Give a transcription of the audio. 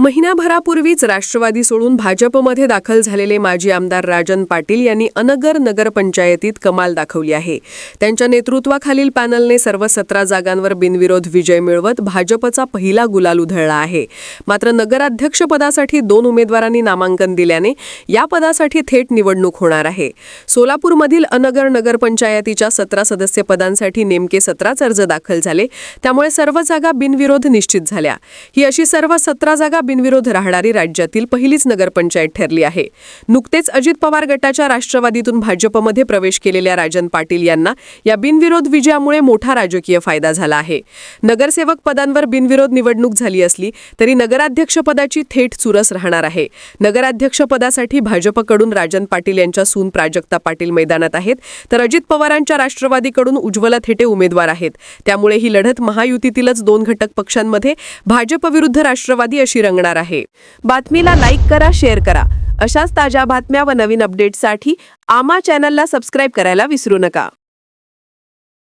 महिनाभरापूर्वीच राष्ट्रवादी सोडून भाजपमध्ये दाखल झालेले माजी आमदार राजन पाटील यांनी अनगर नगरपंचायतीत कमाल दाखवली आहे. त्यांच्या नेतृत्वाखालील पॅनलने सर्व सतरा जागांवर बिनविरोध विजय मिळवत भाजपचा पहिला गुलाल उधळला आहे. मात्र नगराध्यक्षपदासाठी दोन उमेदवारांनी नामांकन दिल्याने या पदासाठी थेट निवडणूक होणार आहे. सोलापूरमधील अनगर नगरपंचायतीच्या सतरा सदस्य पदांसाठी नेमके सतराच अर्ज दाखल झाले. त्यामुळे सर्व जागा बिनविरोध निश्चित झाल्या. ही अशी सर्व सतरा जागा बिनविरोध राहणारी राज्यातील पहिलीच नगरपंचायत ठरली आहे. नुकतेच अजित पवार गटाच्या राष्ट्रवादीतून भाजपमध्ये प्रवेश केलेल्या राजन पाटील यांना या बिनविरोध विजयामुळे मोठा राजकीय फायदा झाला आहे. नगरसेवक पदांवर बिनविरोध निवडणूक झाली असली तरी नगराध्यक्षपदाची थेट चुरस राहणार आहे. नगराध्यक्षपदासाठी भाजपकडून राजन पाटील यांच्या सून प्राजक्ता पाटील मैदानात आहेत. तर अजित पवारांच्या राष्ट्रवादीकडून उज्ज्वला थेटे उमेदवार आहेत. त्यामुळे ही लढत महायुतीतीलच दोन घटक पक्षांमध्ये भाजप विरुद्ध राष्ट्रवादी अशी रंगणार आहे. बातमीला लाईक करा शेअर करा. अशाच ताज्या बातम्या व नवीन अपडेट्ससाठी आमा चॅनलला सबस्क्राईब करायला विसरू नका.